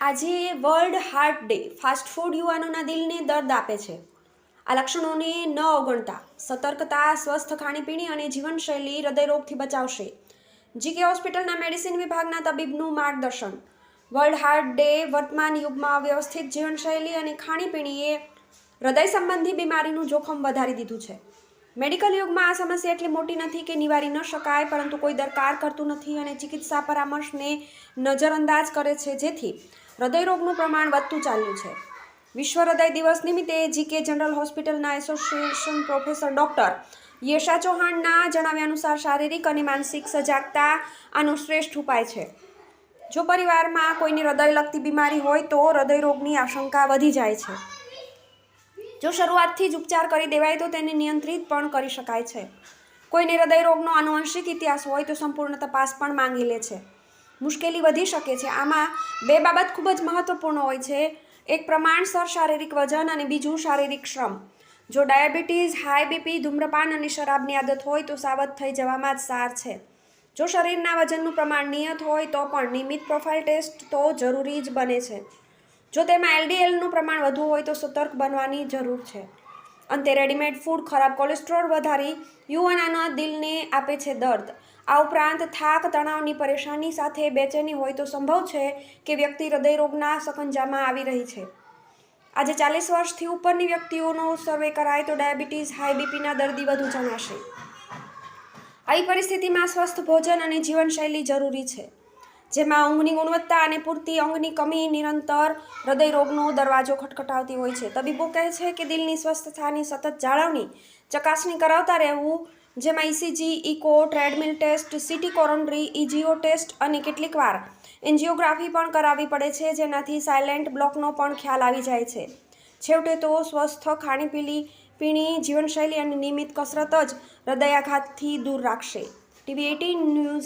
આજે world heart day. Fast food યુવાનોના દિલને દર્દ આપે છે. આ લક્ષણોને ન અવગણતા. સતર્કતા, સ્વસ્થ ખાણીપીણી અને જીવનશૈલી હૃદયરોગથી બચાવશે. જીકે હોસ્પિટલના મેડિસિન વિભાગના તબીબનું માર્ગદર્શન. વર્લ્ડ હાર્ટ ડે વર્તમાન યુગમાં વ્યવસ્થિત જીવનશૈલી અને ખાણીપીણીએ હૃદય સંબંધી બીમારીનું જોખમ વધારી દીધું છે. મેડિકલ યુગમાં આ સમસ્યા એટલી મોટી નથી કે નિવારી ન શકાય, પરંતુ કોઈ દરકાર કરતું નથી અને ચિકિત્સા પરામર્શને નજરઅંદાજ કરે છે જેથી હૃદયરોગનું પ્રમાણ વધતું ચાલ્યું છે. વિશ્વ હૃદય દિવસ નિમિત્તે જીકે જનરલ હોસ્પિટલના એસોસિએશન પ્રોફેસર ડૉક્ટર યેશા ચૌહાણના જણાવ્યા અનુસાર શારીરિક અને માનસિક સજાગતા આનો શ્રેષ્ઠ ઉપાય છે. જો પરિવારમાં કોઈની હૃદય લગતી બીમારી હોય તો હૃદયરોગની આશંકા વધી જાય છે. જો શરૂઆતથી જ ઉપચાર કરી દેવાય તો તેને નિયંત્રિત પણ કરી શકાય છે. કોઈને હૃદયરોગનો આનુવંશિક ઇતિહાસ હોય તો સંપૂર્ણ તપાસ પણ માંગી લે છે. મુશ્કેલી વધી શકે છે. આમાં બે બાબત ખૂબ જ મહત્વપૂર્ણ હોય છે. એક પ્રમાણસર શારીરિક વજન અને બીજું શારીરિક શ્રમ. જો ડાયાબિટીસ, હાઈ બીપી, ધૂમ્રપાન અને શરાબની આદત હોય તો સાવધ થઈ જવામાં જ સાર છે. જો શરીરના વજનનું પ્રમાણ નિયત હોય તો પણ નિયમિત પ્રોફાઇલ ટેસ્ટ તો જરૂરી જ બને છે. જો તેમાં એલડીએલનું પ્રમાણ વધુ હોય તો સતર્ક બનવાની જરૂર છે. અંતે રેડીમેડ ફૂડ ખરાબ કોલેસ્ટ્રોલ વધારી યુવાનાના દિલને આપે છે દર્દ. આ ઉપરાંત થાક, તણાવની પરેશાની સાથે બેચેની હોય તો સંભવ છે કે વ્યક્તિ હૃદયરોગના સકંજામાં આવી રહી છે. આજે ચાલીસ વર્ષથી ઉપરની વ્યક્તિઓનો સર્વે કરાય તો ડાયાબિટીસ, હાઈ બીપીના દર્દી વધુ જણાશે. આવી પરિસ્થિતિમાં સ્વસ્થ ભોજન અને જીવનશૈલી જરૂરી છે. જેમાં ઊંઘની ગુણવત્તા અને પૂરતી અંગની કમી નિરંતર હૃદય રોગનો દરવાજો ખટખટાવતી હોય છે. તબીબો કહે છે કે દિલની સ્વસ્થતાની સતત જાળવણી, ચકાસણી કરાવતા રહેવું, જેમાં ECG echo, treadmill test, CT coronary ઇજીઓ test અને કેટલીક વાર એન્જિયોગ્રાફી પણ કરાવવી પડે છે, જેનાથી સાયલેન્ટ બ્લોકનો પણ ખ્યાલ આવી જાય છે. છેવટે તો સ્વસ્થ ખાણીપીણી, પીણી, જીવનશૈલી અને નિયમિત કસરત જ હૃદયાઘાતથી દૂર રાખશે. TV eighteen news